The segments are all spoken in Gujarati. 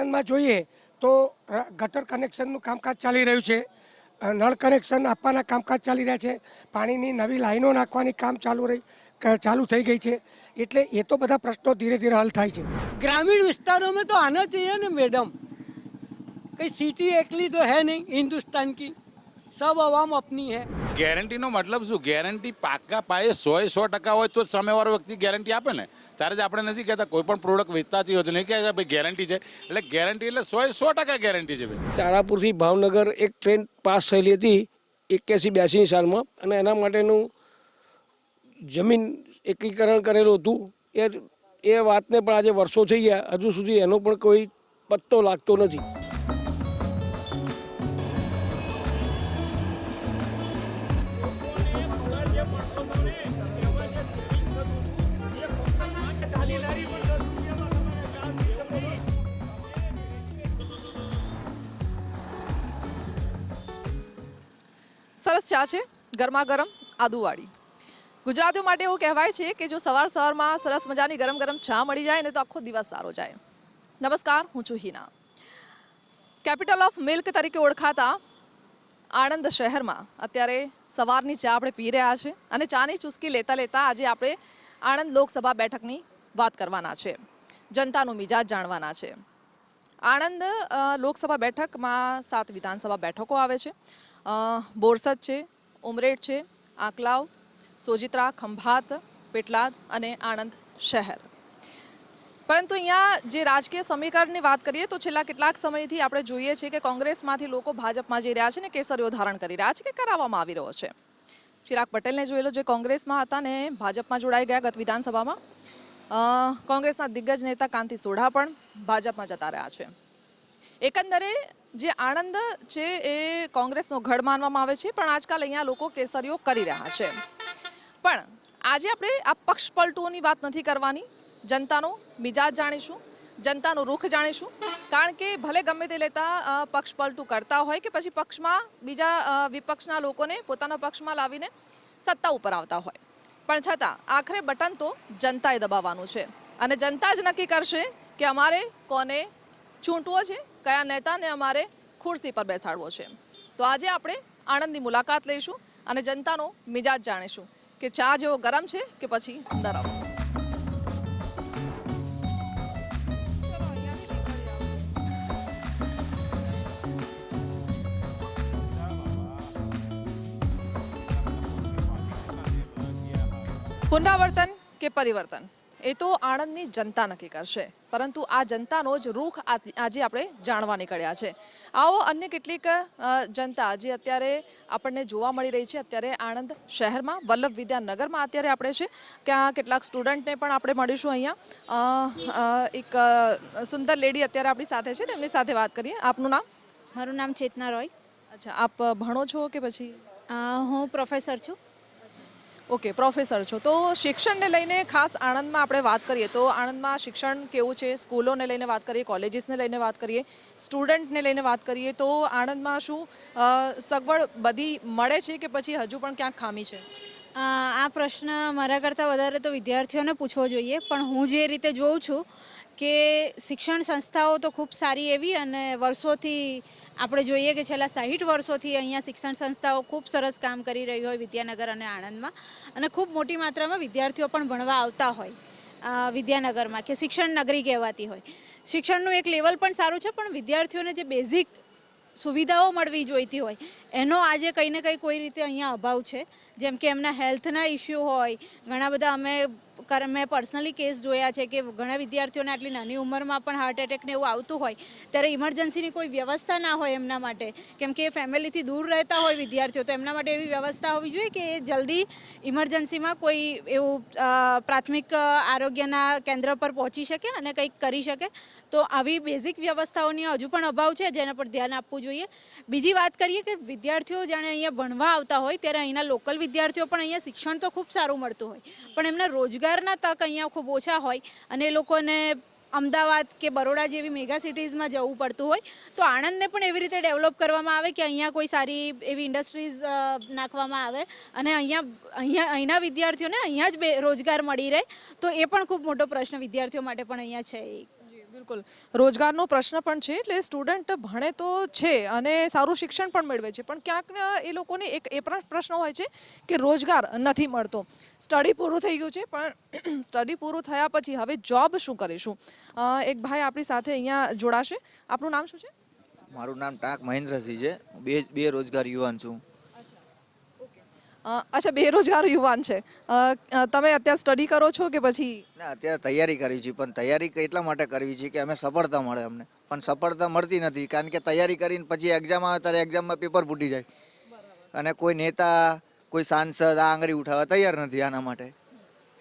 આણંદમાં જોઈએ તો ર- ગટર કનેક્શનનું કામકાજ ચાલી રહ્યું છે અ, નળ કનેક્શન આપવાના કામકાજ ચાલી રહ્યા છે પાણીની નવી લાઈનો નાખવાની કામ ચાલુ રહી ક- ચાલુ થઈ ગઈ છે એટલે એ તો બધા પ્રશ્નો ધીરે ધીરે હલ થાય છે ग्रामीण विस्तारों में तो आना चाहिए ना मैडम कहीं सिटी एकली तो है नहीं हिंदुस्तान की सब आवाम अपनी है ગેરંટીનો મતલબ શું ગેરંટી પાકા પાયે સો એ સો ટકા હોય તો જ સામેવાળો વ્યક્તિ ગેરંટી આપે ને ત્યારે જ આપણે નથી કહેતા, કોઈ પણ પ્રોડક્ટ વેચતા તો નહીં કહેતા ભાઈ ગેરંટી છે. એટલે ગેરંટી એટલે સો સો ટકા ગેરંટી છે ભાઈ. તારાપુરથી ભાવનગર એક ટ્રેન પાસ થયેલી હતી એક્યાસી બ્યાસી સાલમાં અને એના માટેનું જમીન એકીકરણ કરેલું હતું. એ એ વાતને પણ આજે વર્ષો થઈ ગયા. હજુ સુધી એનો પણ કોઈ પત્તો લાગતો નથી. સરસ ચા છે, ગરમા ગરમ આદુવાળી ગુજરાતીઓ માટે એવું કહેવાય છે કે જો સવાર સવારમાં સરસ મજાની ગરમ ગરમ ચા મળી જાય ને તો આખો દિવસ સારો જાય. નમસ્કાર, હું છું હિના. કેપિટલ ઓફ મિલ્ક તરીકે ઓળખાતા આણંદ શહેરમાં અત્યારે સવારની ચા આપણે પી રહ્યા છે અને ચાની ચુસ્કી લેતા લેતા આજે આપણે આણંદ લોકસભા બેઠકની વાત કરવાના છે. જનતાનો મિજાજ જાણવાના છે. આણંદ લોકસભા બેઠકમાં સાત વિધાનસભા બેઠકો આવે છે. બોરસદ છે, ઉમરેઠ છે, આંકલાવ, સોજિત્રા, ખંભાત, પેટલાદ અને આણંદ શહેર. પરંતુ અહીંયા જે રાજકીય સમીકરણની વાત કરીએ તો છેલ્લા કેટલાક સમયથી આપણે જોઈએ છીએ કે કોંગ્રેસમાંથી લોકો ભાજપમાં જઈ રહ્યા છે ને કેસરીઓ ધારણ કરી રહ્યા છે કે કરાવવામાં આવી રહ્યો છે. ચિરાગ પટેલને જોયેલો જે કોંગ્રેસમાં હતા ને ભાજપમાં જોડાઈ ગયા ગત વિધાનસભામાં કોંગ્રેસના દિગ્ગજ નેતા કાંતિ સોઢા પણ ભાજપમાં જતા રહ્યા છે. એકંદરે જે આણંદ છે એ કોંગ્રેસનો ગઢ માનવામાં આવે છે, પણ આજકાલ અહીંયા લોકો કેસરીઓ કરી રહ્યા છે. પણ આજે આપણે આ પક્ષ પલટુઓની વાત નથી કરવાની. જનતાનો મિજાજ જાણીશું, જનતાનું રૂખ જાણીશું, કારણ કે ભલે ગમે તે લેતા પક્ષ પલટું કરતા હોય કે પછી પક્ષમાં બીજા વિપક્ષના લોકોને પોતાના પક્ષમાં લાવીને સત્તા ઉપર આવતા હોય. પણ છતાં આખરે બટન તો જનતાએ દબાવવાનું છે. અને જનતા જ નક્કી કરશે કે અમારે કોને ચૂંટવો છે, કયા નેતાને અમારે ખુરશી પર બેસાડવો છે. તો આજે આપણે આણંદની મુલાકાત લઈશું અને જનતાનો મિજાજ જાણીશું કે ચા જેવો ગરમ છે કે પછી નરમ. પુનરાવર્તન કે પરિવર્તન? એ તો આણંદની જનતા નક્કી કરશે. પરંતુ આ જનતાનો જ રૂખ આજે આપણે જાણવા નીકળ્યા છે. આવો અન્ય કેટલીક જનતા જે અત્યારે આપણને જોવા મળી રહી છે. અત્યારે આણંદ શહેરમાં વલ્લભ વિદ્યાનગરમાં અત્યારે આપણે છે ત્યાં કેટલાક સ્ટુડન્ટને પણ આપણે મળીશું અહીંયા. એક સુંદર લેડી અત્યારે આપણી સાથે છે. તેમની સાથે વાત કરીએ. આપનું નામ? મારું નામ ચેતના રોય. અચ્છા આપ ભણો છો કે પછી? હું પ્રોફેસર છું. ઓકે, પ્રોફેસર છો. તો શિક્ષણને લઈને ખાસ આણંદમાં આપણે વાત કરીએ તો આણંદમાં શિક્ષણ કેવું છે? સ્કૂલોને લઈને વાત કરીએ, કોલેજીસને લઈને વાત કરીએ, સ્ટુડન્ટને લઈને વાત કરીએ તો આણંદમાં શું સગવડ બધી મળે છે કે પછી હજુ પણ ક્યાંક ખામી છે? આ પ્રશ્ન મારા કરતાં વધારે તો વિદ્યાર્થીઓને પૂછવો જોઈએ. પણ હું જે રીતે જોઉં છું કે શિક્ષણ સંસ્થાઓ તો ખૂબ સારી એવી અને વર્ષોથી આપણે જોઈએ કે છેલ્લા સાહીઠ વર્ષોથી અહીંયા શિક્ષણ સંસ્થાઓ ખૂબ સરસ કામ કરી રહી હોય વિદ્યાનગર અને આણંદમાં. અને ખૂબ મોટી માત્રામાં વિદ્યાર્થીઓ પણ ભણવા આવતા હોય વિદ્યાનગરમાં કે શિક્ષણ નગરી કહેવાતી હોય. શિક્ષણનું એક લેવલ પણ સારું છે, પણ વિદ્યાર્થીઓને જે બેઝિક સુવિધાઓ મળવી જોઈતી હોય, એનો આજે કંઈ ને કંઈ કોઈ રીતે અહીંયા અભાવ છે. જેમ કે એમના હેલ્થના ઇસ્યુ હોય, ઘણા બધા અમે મેં પર્સનલી કેસ જોયા છે કે ઘણા વિદ્યાર્થીઓને આટલી નાની ઉંમરમાં પણ હાર્ટ એટેકને એવું આવતું હોય, ત્યારે ઇમરજન્સીની કોઈ વ્યવસ્થા ના હોય એમના માટે. કેમ કે ફેમિલીથી દૂર રહેતા હોય વિદ્યાર્થીઓ, તો એમના માટે એવી વ્યવસ્થા હોવી જોઈએ કે જલ્દી ઇમરજન્સીમાં કોઈ એવું પ્રાથમિક આરોગ્યના કેન્દ્ર પર પહોંચી શકે અને કંઈક કરી શકે. તો આવી બેઝિક વ્યવસ્થાઓની હજુ પણ અભાવ છે, જેના પર ધ્યાન આપવું જોઈએ. બીજી વાત કરીએ કે વિદ્યાર્થીઓ જાણે અહીંયા ભણવા આવતા હોય, ત્યારે અહીંના લોકલ વિદ્યાર્થીઓ પણ અહીંયા શિક્ષણ તો ખૂબ સારું મળતું હોય. પણ એમના રોજગારના તક અહીંયા ખૂબ ઓછા હોય અને એ લોકોને અમદાવાદ કે બરોડા જેવી મેગા સિટીઝમાં જવું પડતું હોય, તો આણંદને પણ એવી રીતે ડેવલપ કરવામાં આવે કે અહીંયા કોઈ સારી એવી ઇન્ડસ્ટ્રીઝ નાખવામાં આવે અને અહીંયા અહીંયા, અહીંના વિદ્યાર્થીઓને અહીંયા જ રોજગાર મળી રહે, તો એ પણ ખૂબ મોટો પ્રશ્ન વિદ્યાર્થીઓ માટે પણ અહીંયા છે બિલકુલ. રોજગારનો પ્રશ્ન પણ છે, એટલે સ્ટુડન્ટ ભણે તો છે અને સારું શિક્ષણ પણ મેળવે છે. પણ ક્યાંક એ લોકોને એક એ પણ પ્રશ્ન હોય છે કે રોજગાર નથી મળતો. સ્ટડી પૂરું થઈ ગયું છે, પણ સ્ટડી પૂરું થયા પછી હવે જોબ શું કરીશું? એક ભાઈ આપણી સાથે અહીંયા જોડાશે. આપનું નામ શું છે? મારું નામ ટાંક મહેન્દ્રસિંહ છે. બે બે બેરોજગાર યુવાન છું. અચ્છા બેરોજગાર યુવાન છે. તમે અત્યારે સ્ટડી કરો છો કે પછી? ના અત્યારે તૈયારી કરી છે પણ તૈયારી એટલા માટે કરવી છે કે અમે સફળતા મળે અમને. પણ સફળતા મળતી નથી કારણ કે તૈયારી કરીને પછી એક્ઝામ આવે ત્યારે એક્ઝામમાં પેપર ફૂટી જાય. અને કોઈ નેતા કોઈ સાંસદ આ આંગળી ઉઠાવવા તૈયાર નથી આના માટે.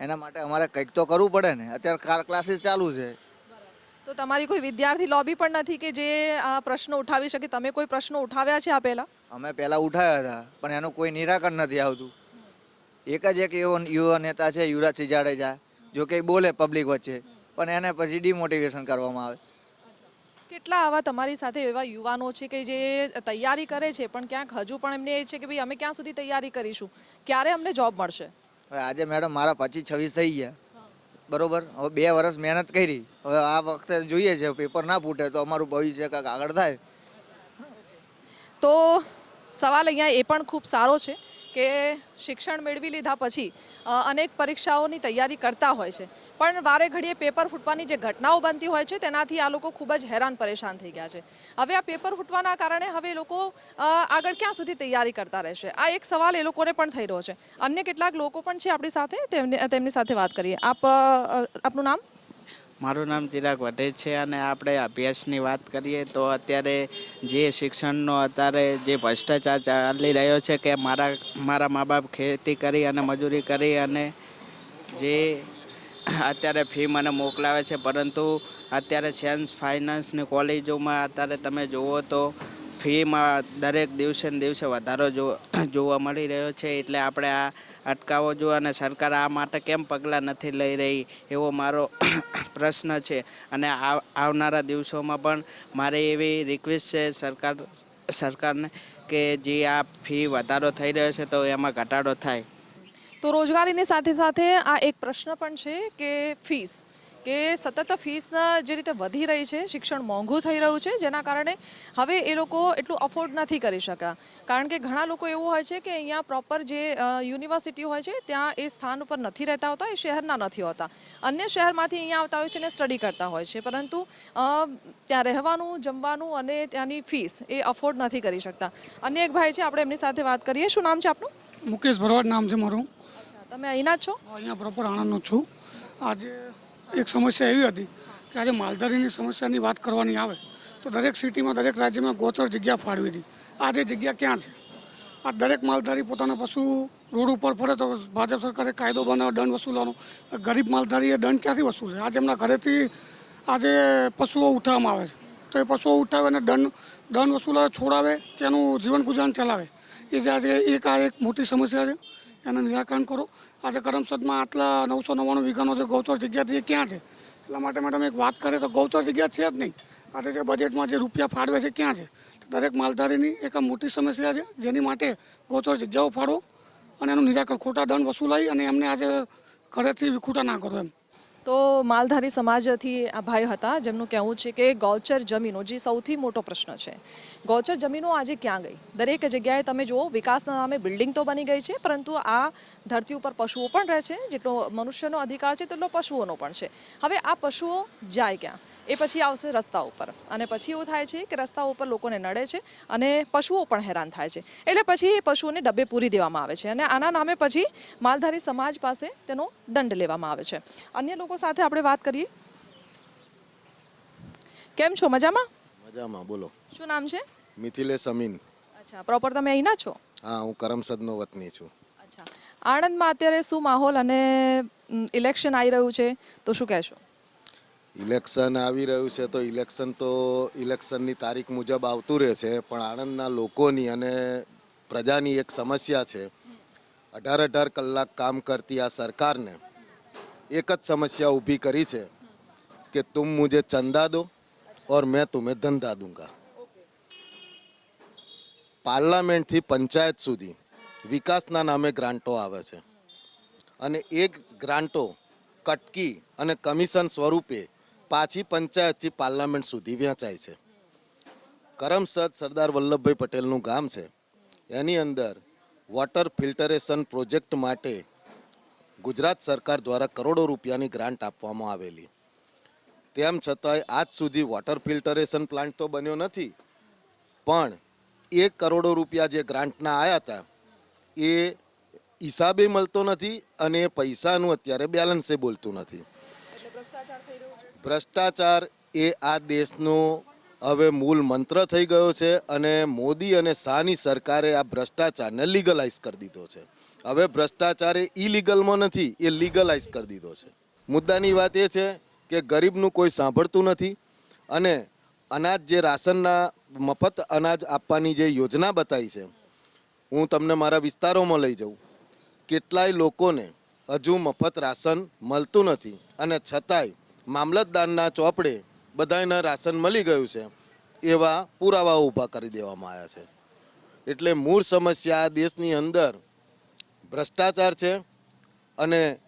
એના માટે અમારે કંઈક તો કરવું પડે ને. અત્યારે ક્લાસીસ ચાલુ છે. તો તમારી કોઈ વિદ્યાર્થી લોબી પણ નથી કે જે આ પ્રશ્ન ઉઠાવી શકે? તમે કોઈ પ્રશ્નો ઉઠાવ્યા છે આ પહેલા? અમે પહેલાં ઉઠાવ્યા હતા પણ એનું કોઈ નિરાકરણ નથી આવતું. એક જ એક એવો યુવા નેતા છે યુવરાજસિંહ જાડેજા જો કે બોલે પબ્લિક વચ્ચે પણ એને પછી ડિમોટિવેશન કરવામાં આવે. કેટલા આવા તમારી સાથે એવા યુવાનો છે કે જે તૈયારી કરે છે પણ ક્યાંક હજુ પણ એમને એ છે કે ભાઈ અમે ક્યાં સુધી તૈયારી કરીશું? ક્યારે અમને જોબ મળશે? આજે મેડમ મારા પચીસ છવ્વીસ થઈ ગયા. બરોબર? હવે બે વર્ષ મહેનત કરી. હવે આ વખતે જોઈએ છે પેપર ના ફૂટે તો અમારું ભવિષ્ય કાંઈક આગળ થાય. તો સવાલ અહીંયા એ પણ ખૂબ સારો છે. કે શિક્ષણ મેળવી લીધા પછી અનેક પરીક્ષાઓની તૈયારી કરતા હોય છે. પણ વારે ઘડીએ પેપર ફૂટવાની જે ઘટનાઓ બનતી હોય છે, તેનાથી આ લોકો ખૂબ જ હેરાન પરેશાન થઈ ગયા છે. હવે આ પેપર ફૂટવાના કારણે હવે લોકો આગળ ક્યાં સુધી તૈયારી કરતા રહેશે? આ એક સવાલ એ લોકોને પણ થઈ રહ્યો છે. અન્ય કેટલાક લોકો પણ છે આપણી સાથે? તેમને સાથે વાત કરીએ. આપ આપનું નામ? મારું નામ ચિરાગ વટેજ છે અને આપણે અભ્યાસની વાત કરીએ તો અત્યારે જે શિક્ષણનો અત્યારે જે ભ્રષ્ટાચાર ચાલી રહ્યો છે કે મારા મારા મા બાપ ખેતી કરી અને મજૂરી કરી અને જે અત્યારે ફી મને મોકલાવે છે, પરંતુ અત્યારે સેન્સ ફાઇનાન્સની કોલેજોમાં અત્યારે તમે જુઓ તો ફીમાં દરેક દિવસે ને દિવસે વધારો જોવા મળી રહ્યો છે. એટલે આપણે આ અટકાવવો જોઈએ અને સરકાર આ માટે કેમ પગલાં નથી લઈ રહી એવો મારો પ્રશ્ન છે. અને આવનારા દિવસોમાં પણ મારે એવી રિક્વેસ્ટ છે સરકાર સરકારને કે જે આ ફી વધારો થઈ રહ્યો છે તો એમાં ઘટાડો થાય. તો રોજગારીની સાથે સાથે આ એક પ્રશ્ન પણ છે કે ફીસ કે સતત ફીસ જે રીતે વધી રહી છે શિક્ષણ મોંઘું થઈ રહ્યું છે જેના કારણે હવે એ લોકો એટલું અફોર્ડ નથી કરી શકતા કારણ કે ઘણા લોકો એવું હોય છે કે અહીંયા પ્રોપર જે યુનિવર્સિટી હોય છે ત્યાં એ સ્થાન ઉપર નથી રહેતા હોતા એ શહેરના નથી હોતા. અન્ય શહેરમાંથી અહીંયા આવતા હોય છે અને સ્ટડી કરતા હોય છે પરંતુ ત્યાં રહેવાનું જમવાનું અને ત્યાંની ફીસ એ અફોર્ડ નથી કરી શકતા. અન્ય એક ભાઈ છે આપણે એમની સાથે વાત કરીએ. શું નામ છે આપનું? મુકેશ ભરવાડ નામ છે મારું. તમે અહીંના જ છો? અહીંયા પ્રોપર આણંદનો છું. આજે એક સમસ્યા એવી હતી કે આજે માલધારીની સમસ્યાની વાત કરવાની આવે તો દરેક સિટીમાં, દરેક રાજ્યમાં ગોચર જગ્યા ફાળવી હતી. આ જે જગ્યા ક્યાં છે? આ દરેક માલધારી પોતાના પશુ રોડ ઉપર ફરે તો ભાજપ સરકારે કાયદો બનાવ્યો, દંડ વસૂલવાનો. ગરીબ માલધારીએ દંડ ક્યાંથી વસૂલે? આજે એમના ઘરેથી આજે પશુઓ ઉઠાવવામાં આવે છે. તો એ પશુઓ ઉઠાવે અને દંડ દંડ વસૂલાવે, છોડાવે કે એનું જીવન ગુજરાન ચલાવે? એ જે આજે એક, આ એક મોટી સમસ્યા છે. એનું નિરાકરણ કરો. આજે કરમસદમાં આટલા નવસો નવ્વાણું વીઘાનો જે ગૌચર જગ્યા છે એ ક્યાં છે? એટલા માટે મેડમ એક વાત કરીએ તો ગૌચર જગ્યા છે જ નહીં. આજે જે બજેટમાં જે રૂપિયા ફાળવે છે ક્યાં છે? દરેક માલધારીની એક આ મોટી સમસ્યા છે, જેની માટે ગૌચર જગ્યાઓ ફાળવો અને એનું નિરાકરણ ખોટા દંડ વસૂલાઈ અને એમને આજે ઘરેથી વિખૂટા ના કરો એમ. તો માલધારી સમાજથી આ ભાઈ હતા, જેમનું કહેવું છે કે ગૌચર જમીનો, જે સૌથી મોટો પ્રશ્ન છે. ગૌચર જમીનો આજે ક્યાં ગઈ? દરેક જગ્યાએ તમે જુઓ, વિકાસના નામે બિલ્ડિંગ તો બની ગઈ છે, પરંતુ આ ધરતી ઉપર પશુઓ પણ રહે છે, જેટલો મનુષ્યનો અધિકાર છે, તેટલો પશુઓનો પણ છે. હવે આ પશુઓ જાય ક્યાં? એ પછી આવશે રસ્તા ઉપર. અને પછી એવું થાય છે કે રસ્તા ઉપર લોકોને નડે છે અને પશુઓ પણ હેરાન થાય છે. એટલે પછી એ પશુઓને ડબ્બે પૂરી દેવામાં આવે છે અને આના નામે પછી માલધારી સમાજ પાસે તેનો દંડ લેવામાં આવે છે. અન્ય લોકો સાથે આપણે વાત કરીએ. કેમ છો? મજામાં? મજામાં બોલો. શું નામ છે? મિથિલેશ અમીન. અચ્છા પ્રોપર તમે અહીંના છો? હા હું કરમસદનો વતની છું. અચ્છા. આણંદમાં અત્યારે શું માહોલ અને ઇલેક્શન આવી રહ્યું છે? તો શું કહેશો? ઇલેક્શન આવી રહ્યું છે તો ઇલેક્શન તો ઇલેક્શનની તારીખ મુજબ આવતું રહે છે પણ આણંદના લોકોની અને પ્રજાની એક સમસ્યા છે. અઢાર અઢાર કલાક કામ કરતી આ સરકારને એક જ સમસ્યા ઊભી કરી છે કે તુમ મુજે ચંદા દો ઓર મેં તુમે ધંધા દૂંગા. પાર્લામેન્ટથી પંચાયત સુધી વિકાસના નામે ગ્રાન્ટો આવે છે. અને એક ગ્રાન્ટો કટકી અને કમિશન સ્વરૂપે પાછી પંચાયતથી પાર્લામેન્ટ સુધી વહેંચાય છે. કરમસદ સરદાર વલ્લભભાઈ પટેલનું ગામ છે. એની અંદર વોટર ફિલ્ટરેશન પ્રોજેક્ટ માટે ગુજરાત સરકાર દ્વારા કરોડો રૂપિયાની ગ્રાન્ટ આપવામાં આવેલી. તેમ છતાંય આજ સુધી વોટર ફિલ્ટરેશન પ્લાન્ટ તો બન્યો નથી. પણ એક કરોડો રૂપિયા જે ગ્રાન્ટના આવ્યા હતા, એ હિસાબે મળતો નથી અને પૈસાનું અત્યારે બેલેન્સે બોલતું નથી. ભ્રષ્ટાચાર એ આ દેશનો હવે મૂળ મંત્ર થઈ ગયો છે અને મોદી અને શાહની સરકારે આ ભ્રષ્ટાચારને લીગલાઇઝ કરી દીધો છે. હવે ભ્રષ્ટાચાર એ ઇલીગલમાં નથી, એ લીગલાઇઝ કરી દીધો છે. મુદ્દાની વાત એ છે કે ગરીબનું કોઈ સાંભળતું નથી અને અનાજ જે રાશનના મફત અનાજ આપવાની જે યોજના બતાવી છે, હું તમને મારા વિસ્તારોમાં લઈ જાઉં. કેટલાય લોકોને હજુ મફત રાશન મળતું નથી અને છતાંય મામલતદારના ચોપડે બધાને રાશન મળી ગયું છે એવા પુરાવાઓ ઊભા કરી દેવામાં આવ્યા છે. એટલે મૂળ સમસ્યા આ દેશની અંદર ભ્રષ્ટાચાર છે અને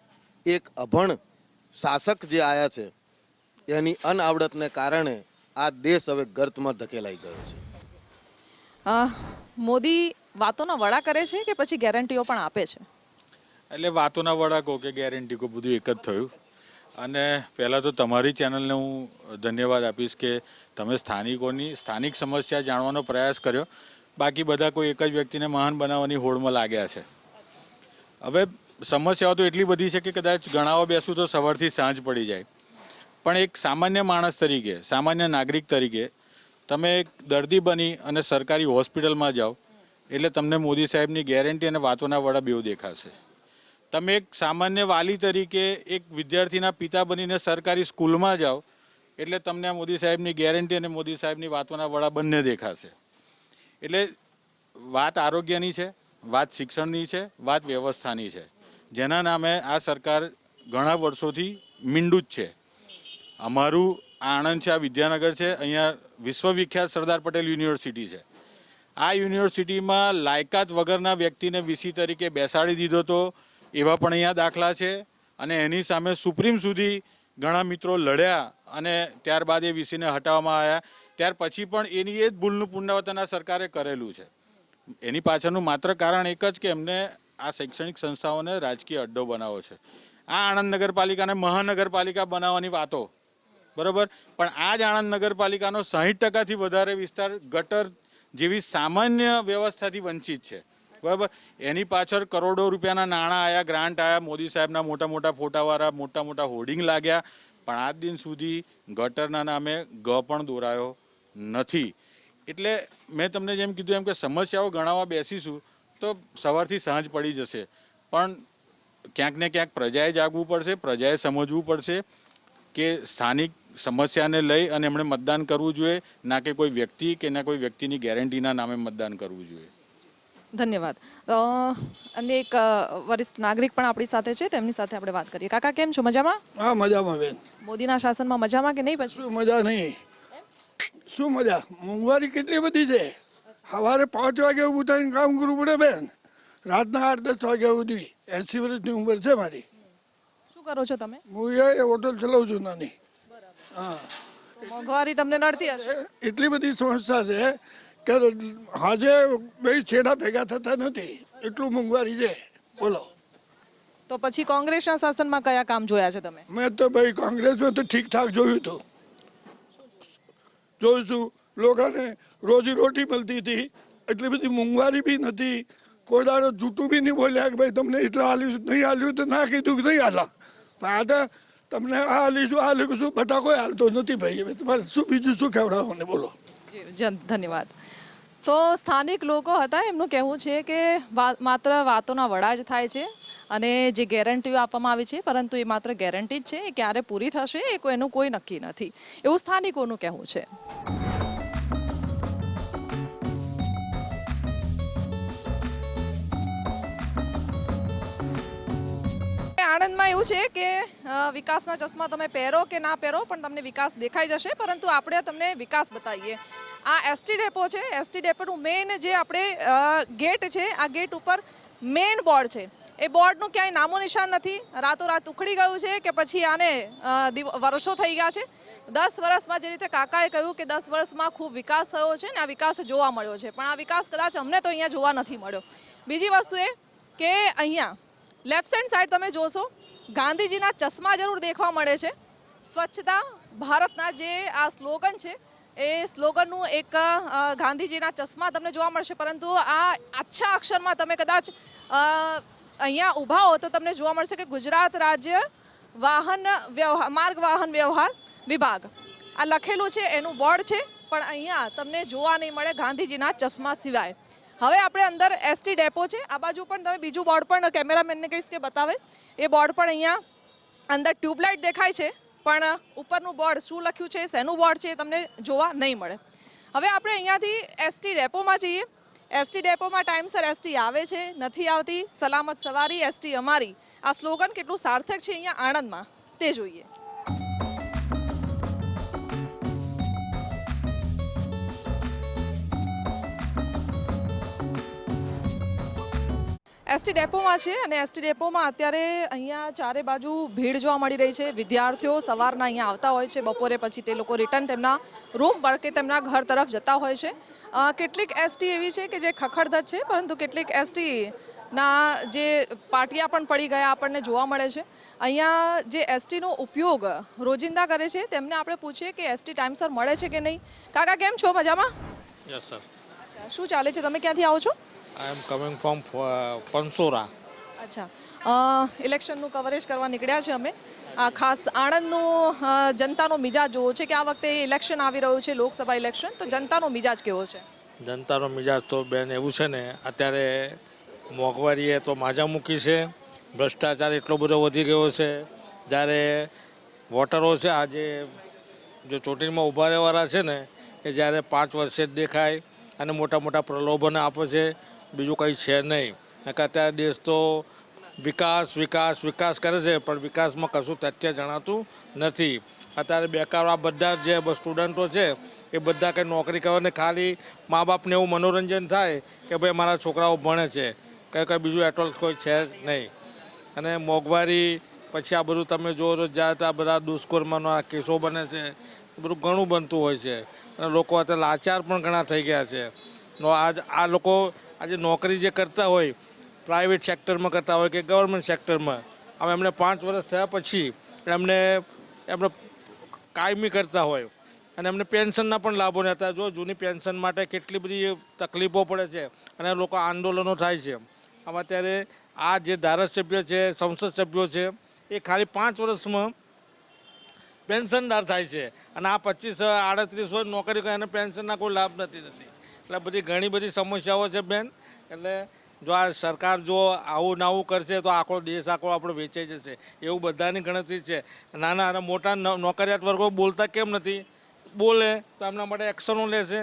એક અભણ શાસક જે આવ્યા છે એની અનઆવડતને કારણે આ દેશ હવે ગર્તમાં ધકેલાઈ ગયો છે. અ, મોદી વાતોના વડા કરે છે કે પછી ગેરંટીઓ પણ આપે છે? એટલે વાતોના વડા કહો કે ગેરંટી કહો બધું એક જ થયું. અને પહેલાં તો તમારી ચેનલને હું ધન્યવાદ આપીશ કે તમે સ્થાનિકોની સ્થાનિક સમસ્યા જાણવાનો પ્રયાસ કર્યો. બાકી બધા કોઈ એક જ વ્યક્તિને મહાન બનાવવાની હોડમાં લાગ્યા છે. હવે સમસ્યાઓ તો એટલી બધી છે કે કદાચ ગણાવો બેસું તો સવારથી સાંજ પડી જાય. પણ એક સામાન્ય માણસ તરીકે, સામાન્ય નાગરિક તરીકે તમે એક દર્દી બની અને સરકારી હોસ્પિટલમાં જાઓ, એટલે તમને મોદી સાહેબની ગેરંટી અને વાતોના વડા બેવ દેખાશે. તમે એક સામાન્ય વાલી તરીકે એક વિદ્યાર્થીના પિતા બનીને સરકારી સ્કૂલમાં જાઓ, એટલે તમને આ મોદી સાહેબની ગેરંટી અને મોદી સાહેબની વાતોના વડા બંને દેખાશે. એટલે વાત આરોગ્યની છે, વાત શિક્ષણની છે, વાત વ્યવસ્થાની છે. જેના નામે આ સરકાર ઘણા વર્ષોથી મીંડું જ છે. અમારું આણંદ છે, આ વિદ્યાનગર છે, અહીંયા વિશ્વવિખ્યાત સરદાર પટેલ યુનિવર્સિટી છે. આ યુનિવર્સિટીમાં લાયકાત વગરના વ્યક્તિને વીસી તરીકે બેસાડી દીધો તો એવા પણ અહીંયા દાખલા છે. અને એની સામે સુપ્રીમ સુધી ઘણા મિત્રો લડ્યા અને ત્યારબાદ એ વીસીને હટાવવામાં આવ્યા. ત્યાર પછી પણ એની એ જ ભૂલનું પુનરાવર્તન આ સરકારે કરેલું છે. એની પાછળનું માત્ર કારણ એક જ કે એમને આ શૈક્ષણિક સંસ્થાઓને રાજકીય અડ્ડો બનાવો છે. આ આણંદ નગરપાલિકાને મહાનગરપાલિકા બનાવવાની વાતો. બરોબર? પણ આ જ આણંદ નગરપાલિકાનો સાહીઠ ટકાથી વધારે વિસ્તાર ગટર જેવી સામાન્ય વ્યવસ્થાથી વંચિત છે. બરાબર? એની પાછળ કરોડો રૂપિયાના નાણાં આવ્યા ગ્રાન્ટ આવ્યા મોદી સાહેબના મોટા મોટા ફોટાવાળા, મોટા મોટા હોર્ડિંગ લાગ્યા. પણ આજ દિન સુધી ગટરના નામે ગ પણ દોરાયો નથી. એટલે મેં તમને જેમ કીધું એમ કે સમસ્યાઓ ગણાવવા બેસીશું તો સવારથી સાંજ પડી જશે. પણ ક્યાંક ને ક્યાંક પ્રજાએ જાગવું પડશે, પ્રજાએ સમજવું પડશે કે સ્થાનિક સમસ્યાને લઈ અને એમણે મતદાન કરવું જોઈએ, ના કે કોઈ વ્યક્તિ કે ના કોઈ વ્યક્તિની ગેરંટીના નામે મતદાન કરવું જોઈએ. ધન્યવાદ. અને એક વરિષ્ઠ નાગરિક પણ આપણી સાથે છે તેમની સાથે આપણે વાત કરીએ. કાકા કેમ છો? મજામાં? હા મજામાં બેન. મોદીના શાસનમાં મજામાં કે નહીં પછી? શું મજા નહીં. શું મજા? મોંઘવારી કેટલી બધી છે? સવારે પાંચ વાગે ઊભું થઈને કામ કરવું પડે બેન. રાતના આઠ દસ વાગ્યા સુધી. એસી વર્ષની ઉંમર છે મારી. શું કરો છો તમે? હું એ હોટલ ચલાવું છું નાની. હા મોંઘવારી તમને નડતી હશે? એટલી બધી સમસ્યા છે કે હાજે બે છેડા ભેગા થતા નથી. એટલું મોંઘવારી છે. બોલો. તો પછી કોંગ્રેસના શાસનમાં કયા કામ જોયા છે તમે? મેં તો ભાઈ કોંગ્રેસમાં તો ઠીકઠાક જોયું હતું. જોયું છું. લોકોને રોજી રોટી મળતી હતી. એટલી બધી મોંઘવારી બી નથી. કોઈ દાડો જૂઠું બી નહીં બોલ્યા કે ભાઈ તમને એટલું હાલ્યું. નહીં હાલ્યું તો ના કીધું કે નહીં હાલા પણ આ તો તમને આ હાલીશું આ શું બટાકો હાલતો નથી ભાઈ. તમારે શું બીજું શું કહેવડાવવાને બોલો. ધન્યવાદ. તો સ્થાનિક લોકો હતા, એમનું કહેવું છે કે માત્ર વાતોના વડા જ થાય છે અને જે ગેરંટીઓ આપવામાં આવી છે, પરંતુ એ માત્ર ગેરંટી જ છે, એ ક્યારે પૂરી થશે એ એનું કોઈ નક્કી નથી. એવું સ્થાનિકોનું કહેવું છે. આણંદમાં એવું છે કે વિકાસના ચશ્મા તમે પહેરો કે ના પહેરો, પણ તમને વિકાસ દેખાઈ જશે, પરંતુ આપણે તમને વિકાસ બતાવીએ. આ એસટી ડેપો છે. એસટી ડેપોનું મેઇન જે આપણે ગેટ છે, આ ગેટ ઉપર મેઇન બોર્ડ છે. એ બોર્ડનું ક્યાંય નામો નિશાન નથી. રાતોરાત ઉખડી ગયું છે કે પછી આને વર્ષો થઈ ગયા છે. દસ વર્ષમાં જે રીતે કાકાએ કહ્યું કે દસ વર્ષમાં ખૂબ વિકાસ થયો છે ને આ વિકાસ જોવા મળ્યો છે. પણ આ વિકાસ કદાચ અમને તો અહીંયા જોવા નથી મળ્યો. બીજી વસ્તુ એ કે અહીંયા લેફ્ટ હેન્ડ સાઈડ તમે જોશો, ગાંધીજીના ચશ્મા જરૂર દેખવા મળે છે. સ્વચ્છતા ભારતના જે આ સ્લોગન છે, એ સ્લોગનનું એક ગાંધીજીના ચશ્મા તમને જોવા મળશે. પરંતુ આ આછા અક્ષરમાં તમે કદાચ અહીંયા ઊભા હો તો તમને જોવા મળશે કે ગુજરાત રાજ્ય વાહન વ્યવહાર, માર્ગ વાહન વ્યવહાર વિભાગ. આ લખેલું છે, એનું બોર્ડ છે, પણ અહીંયા તમને જોવા નહીં મળે ગાંધીજીના ચશ્મા સિવાય. હવે આપણે અંદર એસટી ડેપો છે. આ બાજુ પણ તમે બીજું બોર્ડ પણ કેમેરામેનને કહીશ કે બતાવે. એ બોર્ડ પણ અહીંયા અંદર ટ્યુબલાઇટ દેખાય છે, પણ ઉપરનું બોર્ડ શું લખ્યું છે, શેનું બોર્ડ છે તમને જોવા નહીં મળે. હવે આપણે અહીંયાથી એસટી ડેપોમાં જઈએ. એસટી ડેપોમાં ટાઈમસર એસટી આવે છે, નથી આવતી, સલામત સવારી એસટી અમારી. આ સ્લોગન કેટલું સાર્થક છે અહીંયા આણંદમાં, તે જોઈએ. એસટી ડેપોમાં છે અને એસટી ડેપોમાં અત્યારે અહીંયા ચારે બાજુ ભીડ જોવા મળી રહી છે. વિદ્યાર્થીઓ સવારના અહીંયા આવતા હોય છે. બપોરે પછી તે લોકો રિટર્ન તેમના રૂમ પર કે તેમના ઘર તરફ જતા હોય છે. કેટલીક એસટી એવી છે કે જે ખખડધજ છે પરંતુ કેટલીક એસટી ના જે પાટિયા પણ પડી ગયા આપણને જોવા મળે છે. અહીંયા જે એસટીનો ઉપયોગ રોજિંદા કરે છે તેમને આપણે પૂછીએ કે એસટી ટાઈમસર મળે છે કે નહીં? કાકા કેમ છો? મજામાં? યસ સર અચ્છા શું ચાલે છે? તમે ક્યાંથી આવો છો? આઈ એમ કમિંગ ફ્રોમ પનસોરા અચ્છા. ઇલેક્શનનું કવરેજ કરવા નીકળ્યા છે અમે. આ ખાસ આણંદનું જનતાનો મિજાજ જોવો છે કે આ વખતે ઇલેક્શન આવી રહ્યું છે લોકસભા ઇલેક્શન તો જનતાનો મિજાજ કેવો છે? જનતાનો મિજાજ તો બેન એવું છે ને અત્યારે મોંઘવારીએ તો માજા મૂકી છે. ભ્રષ્ટાચાર એટલો બધો વધી ગયો છે. જ્યારે વોટરો છે આજે જે ચૂંટણીમાં ઊભા રહેવાળા છે ને એ જ્યારે પાંચ વર્ષે જ દેખાય અને મોટા મોટા પ્રલોભન આપે છે. બીજું કંઈ છે નહીં. કે અત્યારે દેશ તો વિકાસ વિકાસ વિકાસ કરે છે, પણ વિકાસમાં કશું તથ્ય જણાતું નથી. અત્યારે બેકાર આ બધા જે સ્ટુડન્ટો છે, એ બધા કંઈ નોકરી કરવાને ખાલી મા બાપને એવું મનોરંજન થાય કે ભાઈ મારા છોકરાઓ ભણે છે. કંઈ કંઈ બીજું એટોલ કોઈ છે નહીં. અને મોંઘવારી, પછી આ બધું તમે જો તો આ બધા દુષ્કર્મનો આ કેસો બને છે બધું ઘણું બનતું હોય છે. અને લોકો અત્યારે લાચાર પણ ઘણા થઈ ગયા છે. આજ આ લોકો આજે નોકરી જે કરતા હોય પ્રાઇવેટ સેક્ટરમાં કરતા હોય કે ગવર્મેન્ટ સેક્ટરમાં હવે એમને પાંચ વર્ષ થયા પછી એમને એમને કાયમી કરતા હોય અને એમને પેન્શનના પણ લાભો નથી જો જૂની પેન્શન માટે કેટલી બધી તકલીફો પડે છે અને લોકો આંદોલનો થાય છે. આમ અત્યારે આ જે ધારાસભ્ય છે, સંસદ સભ્યો છે, એ ખાલી પાંચ વર્ષમાં પેન્શનદાર થાય છે અને આ પચીસ, આડત્રીસ હોય નોકરી કરે એને પેન્શનના કોઈ લાભ નથી થતી. એટલે બધી ઘણી બધી સમસ્યાઓ છે બેન. એટલે જો આ સરકાર જો આવું ને આવું કરશે તો આખો દેશ આખો આપણો વેચાઈ જશે. એવું બધાની ગણતરી છે. નાના અને મોટા નોકરિયાત વર્ગો બોલતા કેમ નથી? બોલે તો એમના માટે એક્શનો લેશે.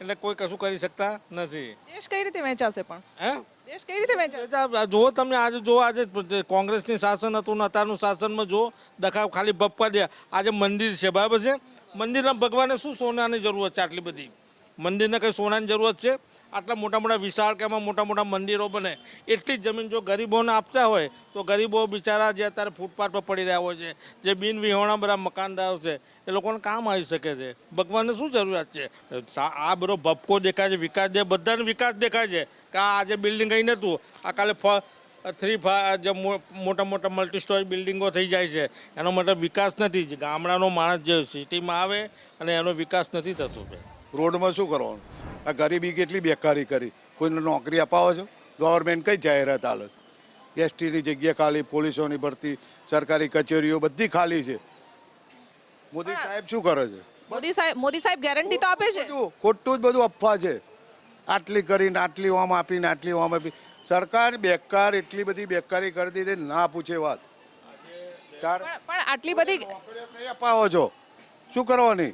એટલે કોઈ કશું કરી શકતા નથી. દેશ કઈ રીતે વેચાશે પણ? હે? દેશ કઈ રીતે વેચાશે? જો તમે આજે જો આજે કોંગ્રેસની શાસન હતું ને અત્યારનું શાસનમાં જો દખાવ ખાલી ભપકા દે. આજે મંદિર છે બરાબર છે? મંદિરના ભગવાને શું સોનાની જરૂરત છે આટલી બધી? મંદિરને કંઈ સોનાની જરૂરત છે? આટલા મોટા મોટા વિશાળ કે એમાં મોટા મોટા મંદિરો બને, એટલી જ જમીન જો ગરીબોને આપતા હોય, તો ગરીબો બિચારા જે અત્યારે ફૂટપાથ પર પડી રહ્યા હોય છે, જે બિનવિહોણા બધા મકાનદારો છે, એ લોકોને કામ આવી શકે છે. ભગવાનને શું જરૂરિયાત છે? આ બધો ભપકો દેખાય છે, વિકાસ દે, બધાને વિકાસ દેખાય છે કે આ આજે બિલ્ડિંગ અહીં નહોતું આ કાલે થ્રી જે મોટા મોટા મલ્ટી સ્ટોરી બિલ્ડિંગો થઈ જાય છે. એનો મતલબ વિકાસ નથી. ગામડાનો માણસ જે સિટીમાં આવે અને એનો વિકાસ નથી થતો. રોડમાં શું કરવાનું? આ ગરીબી કેટલી બેકારી કરી. કોઈને નોકરી અપાવો છો? ગવર્મેન્ટ કઈ જાહેરાત હાલે છે? એસટીની જગ્યા ખાલી પોલીસોની ભરતી સરકારી કચેરીઓ બધી ખાલી છે. મોદી સાહેબ શું કરે છે? મોદી સાહેબ મોદી સાહેબ ગેરંટી તો આપે છે. ખોટું જ બધું અફવા છે. આટલી કરીને આટલી ઓમ આપીને આટલી ઓમ આપી. સરકાર બેકાર એટલી બધી બેકારી કરી દીધી ના પૂછે વાત. પણ પણ આટલી બધી અપાવો છો. શું કરવાની?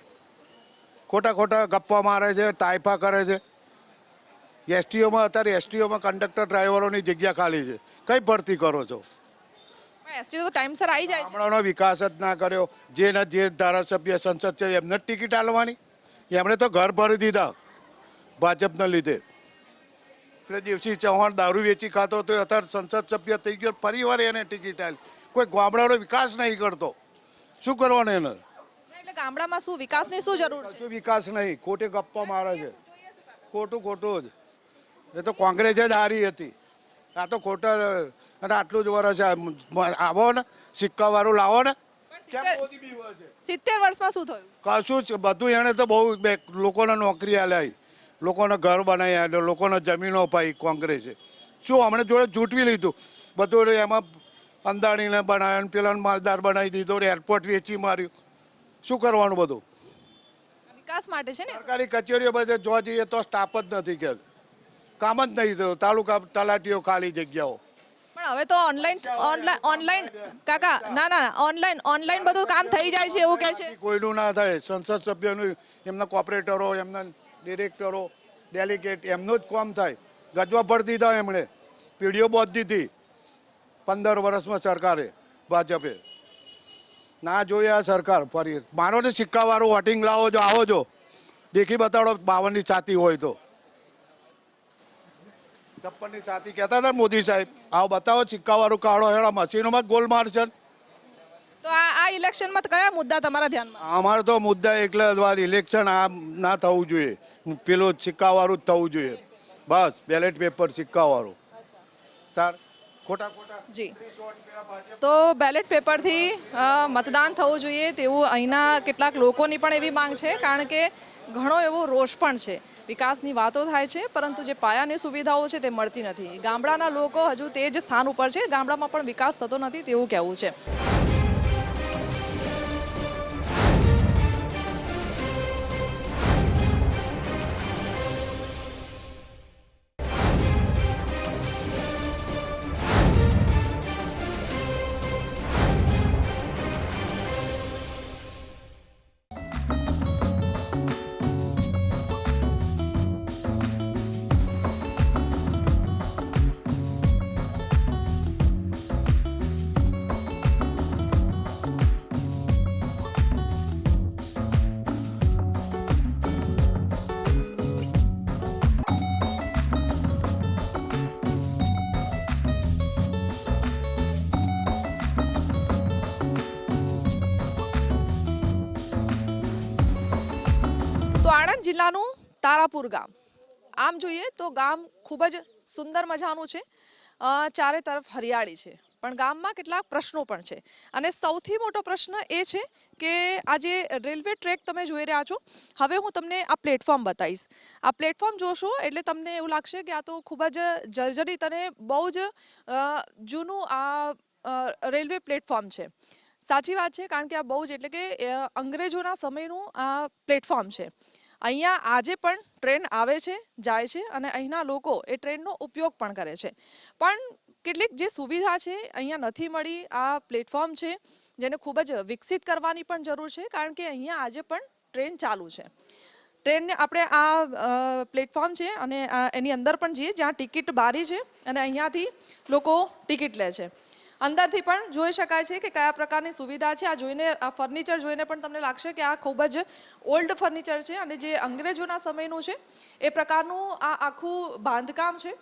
ખોટા ખોટા ગપ્પા મારે છે તાઇફા કરે છે. એસટીઓમાં અત્યારે એસટીઓમાં કંડક્ટર ડ્રાઈવરોની જગ્યા ખાલી છે. કઈ ભરતી કરો છો? એસટી તો ટાઈમસર આવી જાય ગામડાનો વિકાસ જ ના કર્યો. જેના જે ધારાસભ્ય સંસદ છે એમને જ ટિકિટ આલવાની. એમણે તો ઘર ભરી દીધા ભાજપના લીધે. એટલે દેવસિંહ ચૌહાણ દારૂ વેચી ખાતો તો અત્યારે સંસદ સભ્ય થઈ ગયો ફરી વાર એને ટિકિટ આલી. કોઈ ગામડાનો વિકાસ નહીં કરતો. શું કરવાનું એને? ગામડામાં શું વિકાસની શું જરૂર છે? કશું વિકાસ નહીં. ખોટે ગપ્પા મારે છે. ખોટું ખોટું જ. એ તો કોંગ્રેસ જ હારી હતી. આ તો ખોટા અને આટલું જ વર્ષ આવો ને સિક્કા વાળું લાવો ને. સિત્તેર વર્ષમાં શું થયું? કશું જ બધું એણે તો બહુ બે લોકોને નોકરી આલ્યા લોકોને ઘર બનાવી આલ્યો લોકોને જમીનો અપાઈ કોંગ્રેસે. શું હમણે જોડે જૂટવી લીધું? બધું એમાં અંદાણીને બનાવ્યો ને પેલા માલદાર બનાવી દીધો એરપોર્ટ વેચી માર્યું. શું કરવાનું બધું? વિકાસ માટે છે ને? સરકારી કચેરીઓ બધે જોવા જઈએ તો સ્ટાફ જ નથી કે. કામ જ નહીં થયું. તાલુકા તલાટીઓ ખાલી જગ્યાઓ. પણ હવે તો ઓનલાઈન ઓનલાઈન ઓનલાઈન કાકા ના ના ઓનલાઈન ઓનલાઈન બધું કામ થઈ જાય છે એવું કહે છે? કોઈનું ના થાય. સંસદ સભ્યનું એમના કોર્પોરેટરો એમના ડિરેક્ટરો ડેલિગેટ એમનું જ કામ થાય. ગજવા ભર દીધા એમણે. પીડીઓ બોધ દીધી. પંદર વર્ષમાં સરકારે ભાજપે. ના જોઈએ આ સરકાર ફરી. માનો ને સિક્કાવાળું વોટિંગ લાવો જો આવો જો. દેખી બતાડો બાવનની છાતી હોય તો. છપ્પનની છાતી કહેતા હતા મોદી સાહેબ. આવો બતાવો સિક્કાવાળું કાઢો હેડા મશીનોમાં ગોલ મારશે. તો આ આ ઇલેક્શનમાં કયા મુદ્દા તમારા ધ્યાનમાં? અમારે તો મુદ્દા એકલા ઇલેક્શન આ ના થવું જોઈએ. પેલું સિક્કાવાળું જ થવું જોઈએ. બસ બેલેટ પેપર સિક્કાવાળું. તાર ખોટા ખોટા જી. તો બેલેટ પેપરથી મતદાન થવું જોઈએ તેવું અહીંના કેટલાક લોકોની પણ એવી માંગ છે કારણ કે ઘણો એવો રોષ પણ છે. વિકાસની વાતો થાય છે પરંતુ જે પાયાની સુવિધાઓ છે તે મળતી નથી. ગામડાના લોકો હજુ તે જ સ્થાન ઉપર છે ગામડામાં પણ વિકાસ થતો નથી તેવું કહેવું છે. જિલ્લાનું તારાપુર ગામ. આમ જોઈએ તો ગામ ખૂબ જ સુંદર મજાનું છે. ચારે તરફ હરિયાળી છે. પણ ગામમાં કેટલાક પ્રશ્નો પણ છે. અને સૌથી મોટો પ્રશ્ન એ છે કે આ જે રેલવે ટ્રેક તમે જોઈ રહ્યા છો. હવે હું તમને આ પ્લેટફોર્મ બતાવીશ. આ પ્લેટફોર્મ જોશો એટલે તમને એવું લાગશે કે આ તો ખૂબ જ જર્જરિત અને બહુ જ જૂનું આ રેલવે પ્લેટફોર્મ છે. સાચી વાત છે, કારણ કે આ બહુ જ એટલે કે અંગ્રેજોના સમયનું આ પ્લેટફોર્મ છે. અહીંયા આજે પણ ટ્રેન આવે છે, જાય છે અને અહીંના લોકો એ ટ્રેનનો ઉપયોગ પણ કરે છે. પણ કેટલીક જે સુવિધા છે અહીંયા નથી મળી, આ પ્લેટફોર્મ છે, જેને ખૂબ જ વિકસિત કરવાની પણ જરૂર છે, કારણ કે અહીંયા આજે પણ ટ્રેન ચાલુ છે. ટ્રેનને આપણે આ પ્લેટફોર્મ છે અને એની અંદર પણ જઈએ, જ્યાં ટિકિટ બારી છે અને અહીંયાથી લોકો ટિકિટ લે છે. અંદરથી પણ જોઈ શકાય છે કે કયા પ્રકારની સુવિધા છે. આ જોઈને આ ફર્નિચર જોઈને પણ તમને લાગશે કે આ ખૂબ જ ઓલ્ડ ફર્નિચર છે અને જે અંગ્રેજોના સમયનું છે એ પ્રકારનું આ આખું બાંધકામ છે.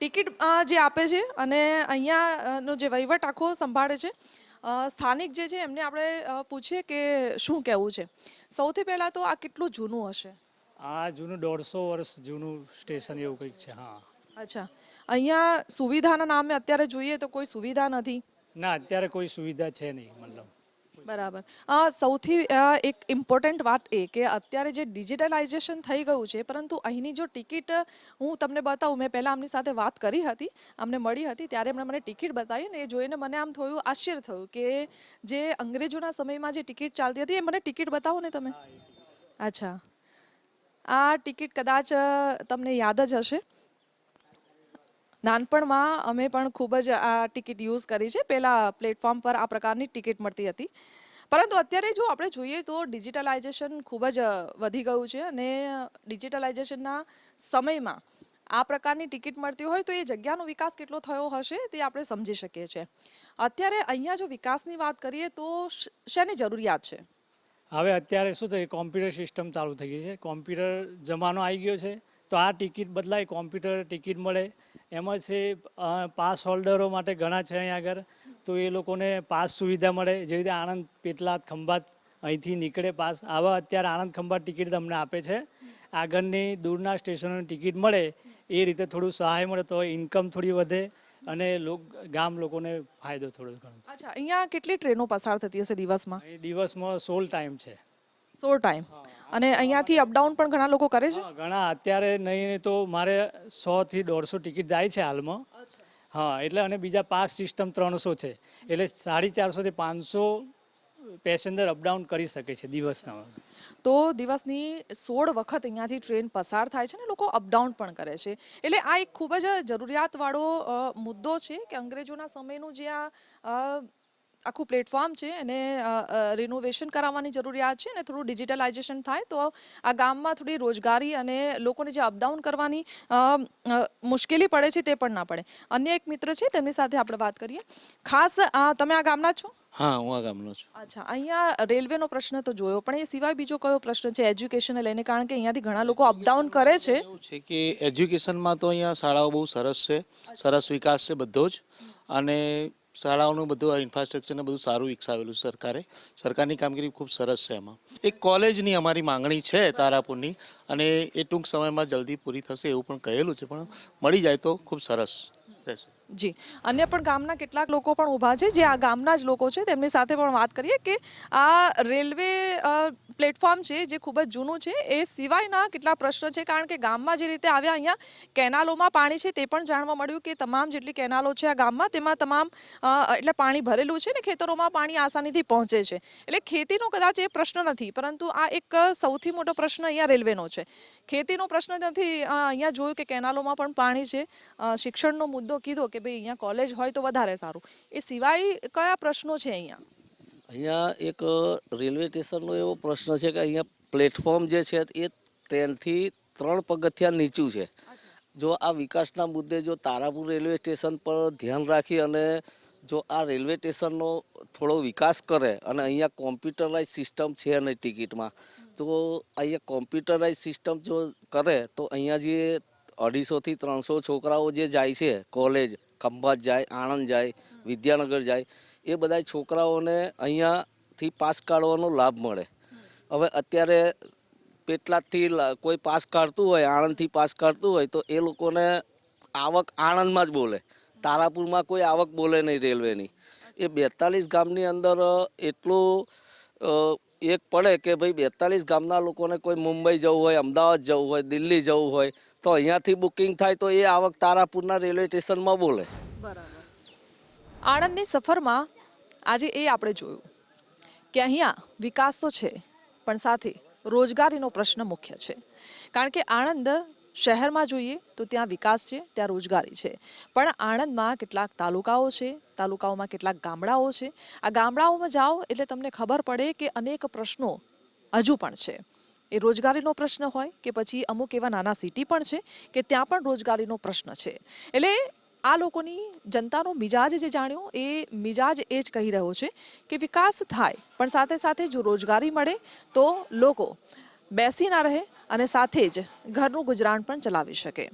ટિકિટ જે આપે છે અને અહીંયાનો જે વહીવટ આખો સંભાળે છે સ્થાનિક જે છે એમને આપણે પૂછીએ કે શું કહેવું છે. સૌથી પહેલાં તો આ કેટલું જૂનું હશે? આ જૂનું દોઢસો વર્ષ જૂનું સ્ટેશન એવું કંઈક છે હા. અચ્છા. અહીંયા સુવિધાના નામે અત્યારે જોઈએ તો કોઈ સુવિધા નથી. ના અત્યારે કોઈ સુવિધા છે નહીં મતલબ. બરાબર. સૌથી એક ઇમ્પોર્ટન્ટ વાત એ કે અત્યારે જે ડિજિટલાઇઝેશન થઈ ગયું છે પરંતુ અહીંની જો ટિકિટ હું તમને બતાવું મેં પહેલાં આમની સાથે વાત કરી હતી અમને મળી હતી ત્યારે એમણે મને ટિકિટ બતાવી ને એ જોઈને મને આમ થયું આશ્ચર્ય થયું કે જે અંગ્રેજોના સમયમાં જે ટિકિટ ચાલતી હતી એ મને ટિકિટ બતાવો ને તમે. અચ્છા. આ ટિકિટ કદાચ તમને યાદ જ હશે. નાનપણમાં અમે પણ ખૂબ જ આ ટિકિટ યુઝ કરી છે. પહેલાં પ્લેટફોર્મ પર આ પ્રકારની ટિકિટ મળતી હતી. પરંતુ અત્યારે જો આપણે જોઈએ તો ડિજિટલાઇઝેશન ખૂબ જ વધી ગયું છે અને ડિજિટલાઇઝેશનના સમયમાં આ પ્રકારની ટિકિટ મળતી હોય તો એ જગ્યાનો વિકાસ કેટલો થયો હશે તે આપણે સમજી શકીએ છીએ. અત્યારે અહીંયા જો વિકાસની વાત કરીએ તો શેની જરૂરિયાત છે? હવે અત્યારે શું થયું? કોમ્પ્યુટર સિસ્ટમ ચાલુ થઈ ગઈ છે. કોમ્પ્યુટર જમાનો આવી ગયો છે. તો આ ટિકિટ બદલાય, કોમ્પ્યુટર ટિકિટ મળે. એમાં છે પાસ હોલ્ડરો માટે ઘણા છે અહીંયા આગળ. તો એ લોકોને પાસ સુવિધા મળે. જેવી રીતે આણંદ પેટલાદ ખંભાત અહીંથી નીકળે પાસ. આવા અત્યારે આણંદ ખંભાત ટિકિટ તમને આપે છે. આગળની દૂરના સ્ટેશનોની ટિકિટ મળે એ રીતે થોડું સહાય મળે તો ઇન્કમ થોડી વધે અને લોક ગામ લોકોને ફાયદો થોડો ઘણો અચ્છા અહીંયા કેટલી ટ્રેનો પસાર થતી હશે દિવસમાં? દિવસમાં સોળ ટાઈમ છે. સોળ ટાઈમ અને અહીંયાથી અપડાઉન પણ ઘણા લોકો કરે છે? ઘણા. અત્યારે નહીં તો મારે સો થી દોઢસો ટિકિટ જાય છે હાલમાં. હા એટલે અને બીજા પાસ સિસ્ટમ ત્રણસો છે. એટલે સાડી ચારસો થી પાંચસો પેસેન્જર અપડાઉન કરી શકે છે દિવસના. તો દિવસની સોળ વખત અહીંયાથી ટ્રેન પસાર થાય છે ને લોકો અપડાઉન પણ કરે છે. એટલે આ એક ખૂબ જ જરૂરિયાતવાળો મુદ્દો છે કે અંગ્રેજોના સમયનું જે આ આખું પ્લેટફોર્મ છે એને રિનોવેશન કરાવવાની જરૂરિયાત છે અને થોડું ડિજિટલાઇઝેશન થાય તો આ ગામમાં થોડી રોજગારી અને લોકોને જે અપડાઉન કરવાની મુશ્કેલી પડે છે તે પણ ના પડે. અન્ય એક મિત્ર છે તેમની સાથે આપણે વાત કરીએ. ખાસ તમે આ ગામના છો? હા હું આ ગામનો છું. અચ્છા અહીંયા રેલવેનો પ્રશ્ન તો જોયો પણ એ સિવાય બીજો કયો પ્રશ્ન છે એજ્યુકેશનને લઈને? કારણ કે અહીંયાથી ઘણા લોકો અપડાઉન કરે છે. એવું છે કે એજ્યુકેશનમાં તો અહીંયા શાળાઓ બહુ સરસ છે સરસ વિકાસ છે બધો જ. અને શાળાઓનું બધું ઇન્ફ્રાસ્ટ્રક્ચરને બધું સારું વિકસાવેલું સરકારે. સરકારની કામગીરી ખૂબ સરસ છે એમાં. એક કોલેજની અમારી માંગણી છે તારાપુરની, અને એ ટૂંક સમયમાં જલ્દી પૂરી થશે એવું પણ કહેલું છે, પણ મળી જાય તો ખૂબ સરસ રહેશે. જી. અન્ય પણ ગામના કેટલાક લોકો પણ ઊભા છે, જે આ ગામના જ લોકો છે. તેમની સાથે પણ વાત કરીએ કે આ રેલવે પ્લેટફોર્મ છે, જે ખૂબ જ જૂનું છે, એ સિવાયના કેટલા પ્રશ્નો છે? કારણ કે ગામમાં જે રીતે આવ્યા અહીંયા, કેનાલોમાં પાણી છે તે પણ જાણવા મળ્યું કે તમામ જેટલી કેનાલો છે આ ગામમાં, તેમાં તમામ એટલે પાણી ભરેલું છે ને ખેતરોમાં પાણી આસાનીથી પહોંચે છે. એટલે ખેતીનો કદાચ એ પ્રશ્ન નથી, પરંતુ આ એક સૌથી મોટો પ્રશ્ન અહીંયા રેલવેનો છે. ખેતીનો પ્રશ્ન નથી અહીંયા જોયું કે કેનાલોમાં પણ પાણી છે. શિક્ષણનો મુદ્દો કીધો કે ભાઈ અહીંયા કોલેજ હોય તો વધારે સારું. એ સિવાય કયા પ્રશ્નો છે અહીંયા? અહીંયા એક રેલવે સ્ટેશનનો એવો પ્રશ્ન છે કે અહીંયા પ્લેટફોર્મ જે છે એ ટ્રેનથી ત્રણ પગથિયા નીચું છે. જો આ વિકાસના મુદ્દે જો તારાપુર રેલવે સ્ટેશન પર ધ્યાન રાખી અને જો આ રેલવે સ્ટેશનનો થોડો વિકાસ કરે અને અહીંયા કોમ્પ્યુટરાઇઝ સિસ્ટમ છે નહીં ટિકિટમાં તો અહીંયા કોમ્પ્યુટરાઇઝ સિસ્ટમ જો કરે તો અહીંયા જે અઢીસોથી ત્રણસો છોકરાઓ જે જાય છે કોલેજ ખંભાત જાય આણંદ જાય વિદ્યાનગર જાય એ બધા છોકરાઓને અહીંયાથી પાસ કાઢવાનો લાભ મળે. હવે અત્યારે પેટલાદથી કોઈ પાસ કાઢતું હોય આણંદથી પાસ કાઢતું હોય તો એ લોકોને આવક આણંદમાં જ બોલે. તારાપુરમાં કોઈ આવક બોલે નહીં રેલવેની. એ બેતાલીસ ગામની અંદર એટલું એક પડે કે ભાઈ બેતાલીસ ગામના લોકોને કોઈ મુંબઈ જવું હોય, અમદાવાદ જવું હોય, દિલ્હી જવું હોય, તો અહીંયાથી બુકિંગ થાય તો એ આવક તારાપુરના રેલવે સ્ટેશનમાં બોલે. આણંદની સફરમાં આજે એ આપણે જોયું કે અહીંયા વિકાસ તો છે, પણ સાથે રોજગારીનો પ્રશ્ન મુખ્ય છે. કારણ કે આણંદ શહેરમાં જોઈએ તો ત્યાં વિકાસ છે, ત્યાં રોજગારી છે. પણ આણંદમાં કેટલાક તાલુકાઓ છે, તાલુકાઓમાં કેટલાક ગામડાઓ છે. આ ગામડાઓમાં જાઓ એટલે તમને ખબર પડે કે અનેક પ્રશ્નો હજુ પણ છે. એ રોજગારીનો પ્રશ્ન હોય કે પછી અમુક એવા નાના સિટી પણ છે કે ત્યાં પણ રોજગારીનો પ્રશ્ન છે. એટલે આ લોકોની જનતાનો મિજાજ જે જાણ્યો એ મિજાજ એ જ કહી રહ્યો છે કે વિકાસ થાય, પણ સાથે સાથે જો રોજગારી મળે તો લોકો બેસી ના રહે અને સાથે જ ઘરનું ગુજરાન પણ ચલાવી શકે.